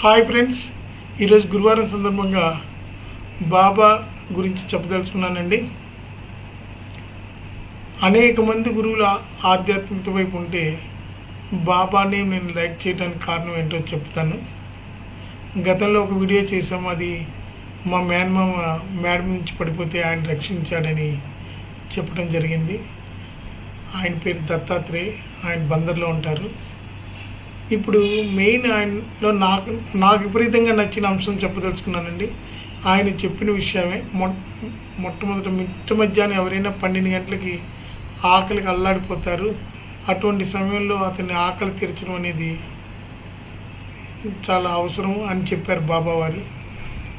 Hi friends ఈరోజు గురువారం సందర్భంగా బాబా గురించి చెప్పదలుచుకున్నానండి. అనేక మంది గురువుల ఆధ్యాత్మికత వైపు ఉంటే బాబాని నేను లైక్ చేయడానికి కారణం ఏంటో చెప్తాను. గతంలో ఒక వీడియో చేసాం అది మా మేనమామ మేడం నుంచి పడిపోతే ఆయన రక్షించాడని చెప్పడం జరిగింది. ఆయన పేరు దత్తాత్రేయ ఆయన బందర్లో ఉంటారు. ఇప్పుడు మెయిన్ ఆయనలో నాకు నాకు విపరీతంగా నచ్చిన అంశం చెప్పదలుచుకున్నానండి. ఆయన చెప్పిన విషయమే. మొ మొట్టమొదట మిట్ట మధ్యాహ్నం ఎవరైనా పన్నెండు గంటలకి ఆకలికి అల్లాడిపోతారు. అటువంటి సమయంలో అతన్ని ఆకలి తీర్చడం అనేది చాలా అవసరం అని చెప్పారు బాబా వారు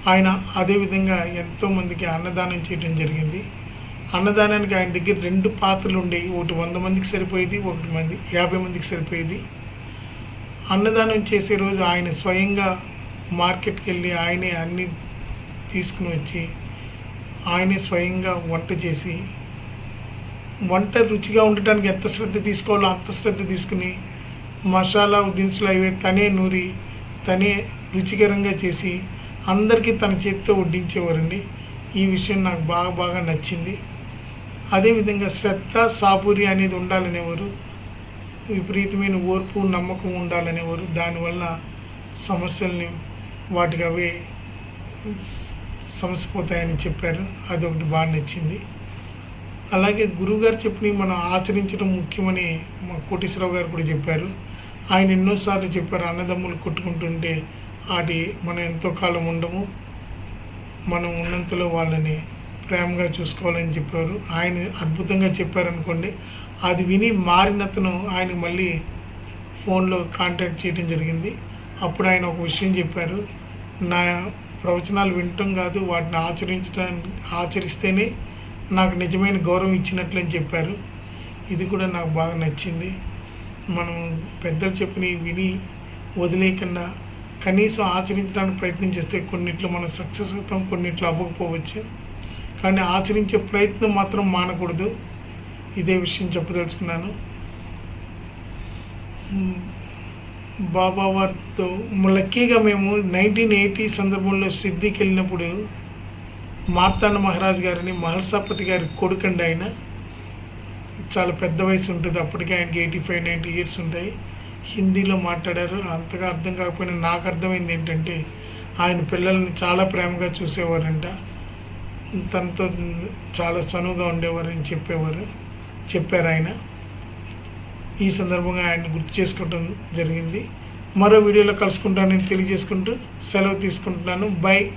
ఆయన అదేవిధంగా ఎంతోమందికి అన్నదానం చేయడం జరిగింది. అన్నదానానికి ఆయన దగ్గర రెండు పాత్రలు ఉండేవి. ఒకటి వంద మందికి సరిపోయేది ఒకటి మంది యాభై మందికి సరిపోయేది. అన్నదానం చేసే రోజు ఆయన స్వయంగా మార్కెట్కి వెళ్ళి ఆయనే అన్ని తీసుకుని వచ్చి ఆయనే స్వయంగా వంట చేసి వంట రుచిగా ఉండటానికి ఎంత శ్రద్ధ తీసుకోవాలో అంత శ్రద్ధ తీసుకుని మసాలా దినుసులు అవి తనే నూరి తనే రుచికరంగా చేసి అందరికీ తన చేతితో వడ్డించేవారండి. ఈ విషయం నాకు బాగా బాగా నచ్చింది. అదేవిధంగా శ్రద్ధ సాపురి అనేది ఉండాలనేవారు విపరీతమైన ఓర్పు నమ్మకం ఉండాలనేవారు దానివల్ల సమస్యల్ని వాటికి అవే సమసిపోతాయని చెప్పారు. అదొకటి బాగా నచ్చింది. అలాగే గురువుగారు చెప్పినవి మనం ఆచరించడం ముఖ్యమని మా కోటేశ్వరరావు గారు కూడా చెప్పారు. ఆయన ఎన్నోసార్లు చెప్పారు అన్నదమ్ములు కొట్టుకుంటుంటే వాటి మనం ఎంతో కాలం ఉండము మనం ఉన్నంతలో వాళ్ళని ప్రేమగా చూసుకోవాలని చెప్పారు. ఆయన అద్భుతంగా చెప్పారనుకోండి అది విని మారినతను ఆయన మళ్ళీ ఫోన్లో కాంటాక్ట్ చేయడం జరిగింది. అప్పుడు ఆయన ఒక విషయం చెప్పారు నా ప్రవచనాలు వినటం కాదు వాటిని ఆచరించడం ఆచరిస్తేనే నాకు నిజమైన గౌరవం ఇచ్చినట్లు అని చెప్పారు. ఇది కూడా నాకు బాగా నచ్చింది. మనం పెద్దలు చెప్పినవి విని వదిలేయకుండా కనీసం ఆచరించడానికి ప్రయత్నం చేస్తే కొన్నిట్లో మనం సక్సెస్ అవుతాం కొన్నిట్లో అవ్వకపోవచ్చు. కానీ ఆచరించే ప్రయత్నం మాత్రం మానకూడదు. ఇదే విషయం చెప్పదలుచుకున్నాను. బాబా వారితో లక్కీగా మేము నైన్టీన్ ఎయిటీ సందర్భంలో సిద్ధికి వెళ్ళినప్పుడు మార్తాండ మహారాజ్ గారిని మహర్సాపతి గారి కొడుకండి ఆయన. చాలా పెద్ద వయసు ఉంటుంది. అప్పటికే ఆయనకి ఎయిటీ ఫైవ్ నైంటీ ఇయర్స్ ఉంటాయి. హిందీలో మాట్లాడారు. అంతగా అర్థం కాకపోయినా నాకు అర్థమైంది ఏంటంటే ఆయన పిల్లల్ని చాలా ప్రేమగా చూసేవారంట. తనతో చాలా చనువుగా ఉండేవారని చెప్పేవారు. చెప్పారు ఆయన. ఈ సందర్భంగా ఆయన గుర్తు చేసుకోవటం జరిగింది. మరో వీడియోలో కలుసుకుంటానని తెలియజేసుకుంటూ సెలవు తీసుకుంటున్నాను. బై.